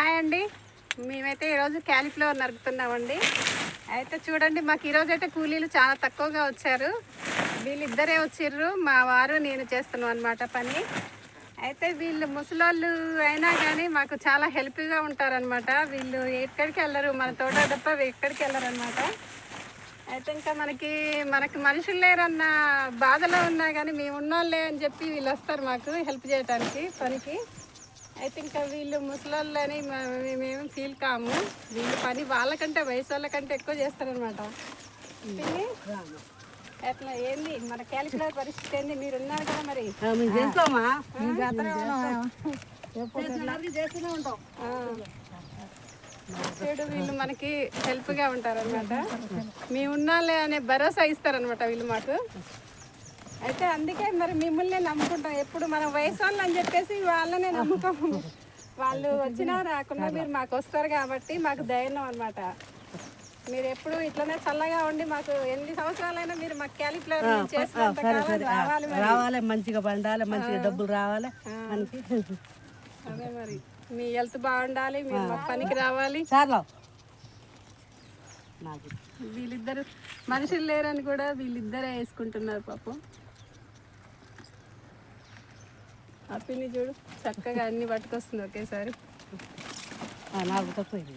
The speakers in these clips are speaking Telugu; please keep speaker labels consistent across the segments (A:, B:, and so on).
A: హాయ్ అండి. మేమైతే ఈరోజు క్యాలిఫ్లవర్ నరుకుతున్నామండి. అయితే చూడండి మాకు ఈరోజు అయితే కూలీలు చాలా తక్కువగా వచ్చారు. వీళ్ళిద్దరే వచ్చిర్రు మా వారు నేను చేస్తున్నాం అనమాట పని. అయితే వీళ్ళు ముసలోళ్ళు అయినా కానీ మాకు చాలా హెల్ప్గా ఉంటారనమాట వీళ్ళు ఎక్కడికి వెళ్ళరు మన తోట తప్ప ఎక్కడికి వెళ్ళరు అనమాట అయితే ఇంకా మనకి మనకి మనుషులు లేరన్న బాధలో ఉన్నా కానీ మేము ఉన్నోళ్ళే అని చెప్పి వీళ్ళు వస్తారు మాకు హెల్ప్ చేయడానికి పనికి. అయితే ఇంకా వీళ్ళు ముసలోళ్ళని మ- మేమేం ఫీల్ కాము. వీళ్ళు పని వాళ్ళకంటే వయసు వాళ్ళకంటే ఎక్కువ చేస్తారనమాట ఎట్లా ఏంది? మన క్యాలిక్యులర్ పరిస్థితి ఏంది? మీరు. ఉన్నారు కదా మరి చేస్తూనే ఉంటాం. చెడు వీళ్ళు మనకి హెల్ప్గా ఉంటారనమాట మేము ఉన్నాలే అనే భరోసా ఇస్తారనమాట వీళ్ళు మాకు. అయితే అందుకే మరి మిమ్మల్ని నమ్ముకుంటాం. ఎప్పుడు మనం వయసు వాళ్ళు అని చెప్పేసి వాళ్ళనే నమ్ముతాము వాళ్ళు వచ్చినా రాకుండా మీరు మాకు వస్తారు కాబట్టి మాకు ధైర్యం అనమాట మీరు ఎప్పుడు ఇట్లనే చల్లగా ఉండి మాకు ఎన్ని సంవత్సరాలైనా మీరు మాకు క్యాలిఫ్లవర్ రావాలి.
B: రావాలి మంచిగా పండాలి మంచిగా డబ్బులు రావాలి. మనకి
A: అదే మరి. మీ హెల్త్ బాగుండాలి మీరు మా పనికి రావాలి.
B: చాలు
A: వీళ్ళిద్దరు మనుషులు లేరని కూడా వీళ్ళిద్దరే వేసుకుంటున్నారు పాపం. ఆ పిన్ని చూడు. చక్కగా అన్ని పట్టుకొస్తుంది ఒకేసారి.
B: ఆ, నాకు తక్కువ ఇది.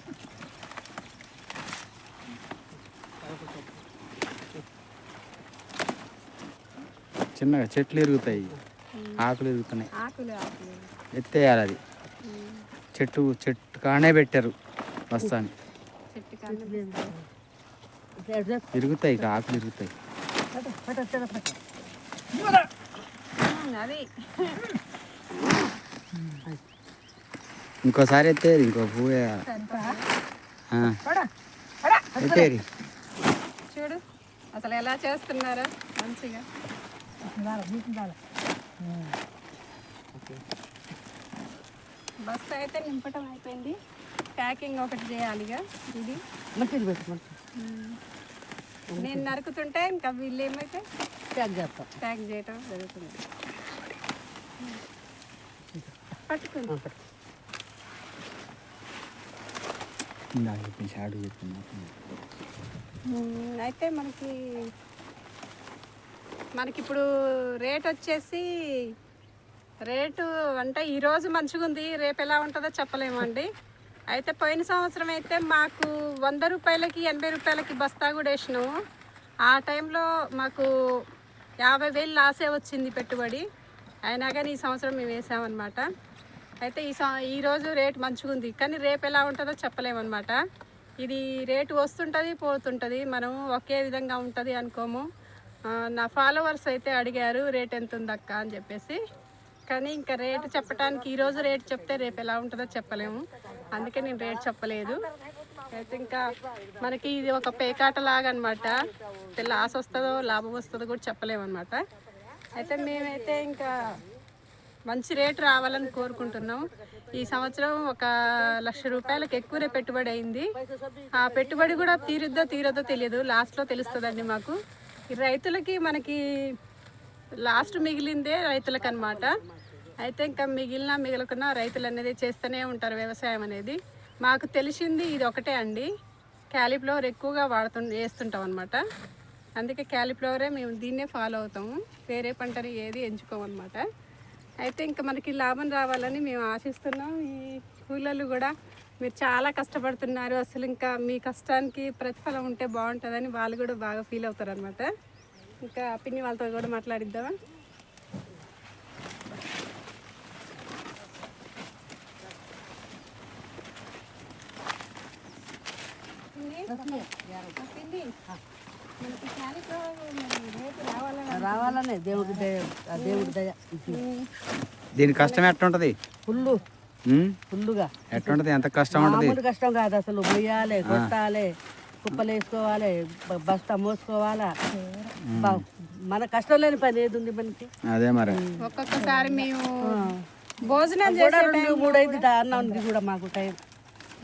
C: చిన్నగా చెట్లు ఇరుగుతాయి. ఆకులు ఇరుగుతున్నాయి.
A: ఆకులు ఆకులు.
C: ఎత్తేయాలి అది. చెట్టు చెట్టు కానే పెట్టారు వస్తాను. ఇరుగుతాయి ఇక ఆకులు ఇరుగుతాయి.
A: అది.
C: ఇంకోసారి ఎత్తేది ఇంకో పువ్వు. ఎత్తేరి
A: చూడు అసలు ఎలా చేస్తున్నారో మంచిగా. బస్సు అయితే నింపటం అయిపోయింది. ప్యాకింగ్ ఒకటి చేయాలిగా ఇది.
B: మంచిది పెట్టు మంచి
A: నేను నరుకుతుంటే ఇంకా వీళ్ళు ఏమైతే
B: ప్యాక్ చేస్తాం.
A: ప్యాక్ చేయటం జరుగుతుంది.
C: ఇందాక చెప్పిన షాడు.
A: అయితే మనకి మనకి ఇప్పుడు రేట్ వచ్చేసి రేటు అంటే ఈరోజు మంచిగా ఉంది రేపు ఎలా ఉంటుందో చెప్పలేమండి అయితే పోయిన సంవత్సరం అయితే మాకు వంద రూపాయలకి ఎనభై రూపాయలకి బస్తా కూడా వేసినాము. ఆ టైంలో మాకు యాభై వేలు లాసే వచ్చింది పెట్టుబడి. అయినా కానీ ఈ సంవత్సరం మేము వేసామన్నమాట. అయితే ఈ సా ఈరోజు రేట్ మంచిగా ఉంది. కానీ రేపు ఎలా ఉంటుందో చెప్పలేమన్నమాట. ఇది రేటు వస్తుంటుంది పోతుంటుంది. మనం ఒకే విధంగా ఉంటుంది అనుకోము. నా ఫాలోవర్స్ అయితే అడిగారు రేట్ ఎంత ఉందక్క? అని చెప్పేసి. కానీ ఇంకా రేటు చెప్పడానికి ఈరోజు రేటు చెప్తే రేపు ఎలా ఉంటుందో చెప్పలేము. అందుకే నేను రేట్ చెప్పలేదు. అయితే ఇంకా మనకి ఇది ఒక పేకాట లాగా అనమాట లాస్ వస్తుందో లాభం వస్తుందో కూడా చెప్పలేము అనమాట అయితే మేమైతే ఇంకా మంచి రేటు రావాలని కోరుకుంటున్నాం. ఈ సంవత్సరం ఒక లక్ష రూపాయలకు ఎక్కువనే పెట్టుబడి అయింది. ఆ పెట్టుబడి కూడా తీరుద్దో తీరొద్దో తెలియదు. లాస్ట్లో తెలుస్తుందండి మాకు. ఈ రైతులకి మనకి లాస్ట్ మిగిలిందే రైతులకు అనమాట అయితే ఇంకా మిగిలిన మిగలకున్న రైతులు అనేది చేస్తూనే ఉంటారు వ్యవసాయం అనేది. మాకు తెలిసింది ఇది ఒకటే అండి. క్యాలీఫ్లవర్ ఎక్కువగా వాడుతు వేస్తుంటాం అనమాట అందుకే క్యాలీఫ్లవరే మేము దీన్నే ఫాలో అవుతాము. వేరే పంటని ఏది ఎంచుకోమన్నమాట. అయితే ఇంకా మనకి లాభం రావాలని మేము ఆశిస్తున్నాం. ఈ కూలీలు కూడా మీరు చాలా కష్టపడుతున్నారు. అసలు ఇంకా మీ కష్టానికి ప్రతిఫలం ఉంటే బాగుంటుందని వాళ్ళు కూడా బాగా ఫీల్ అవుతారు అనమాట ఇంకా పిన్ని వాళ్ళతో కూడా మాట్లాడిద్దామా? పిన్ని, రావాలని
B: దేవుడి దయ దేవుడి దయ.
C: దీని కష్టం ఎట్టుంటది?
B: ఫుల్లు.
C: ఉమ్?
B: ఫుల్లుగా.
C: ఎట్టుంటది? ఎంత కష్టం ఉంటది
B: కష్టం కాదు అసలు మొయ్యాలి కొట్టాలి కుప్పలు వేసుకోవాలి బస్తా మోసుకోవాలా. మన కష్టం లేని పని ఏది ఉంది మనకి?
C: అదే మరి.
A: ఒక్కొక్కసారి మేము భోజనం
B: కూడా
A: చేసే
B: రెండు మూడు అయింది దా- అన్నానికి కూడా మాకు టైం.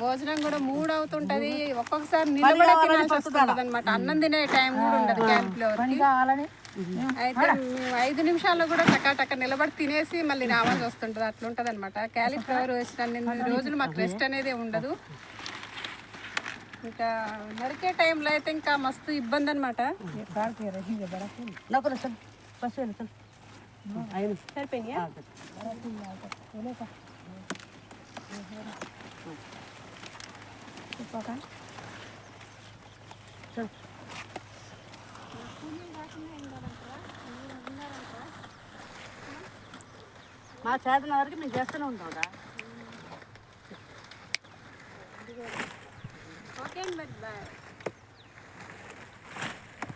A: భోజనం కూడా మూడు. అవుతుంటది ఒక్కొక్కసారి నిలబడి తినాల్సి అనమాట అన్నం తినే టైం కూడా ఉండదు క్యాలిఫ్లవర్కి అయితే ఐదు నిమిషాల్లో కూడా టకాటక నిలబడి తినేసి మళ్ళీ రావాల్సి వస్తుంటుంది. అట్లా ఉంటుంది అనమాట క్యాలీఫ్లవర్ వేసిన రోజులు మాకు రెస్ట్ అనేది ఉండదు. ఇంకా నరికే టైంలో అయితే ఇంకా మస్తు ఇబ్బంది అనమాట
B: చల్ మా చేతన వరకు మేము చేస్తూనే ఉంటాం
A: ఓకే అండి మరి బాయ్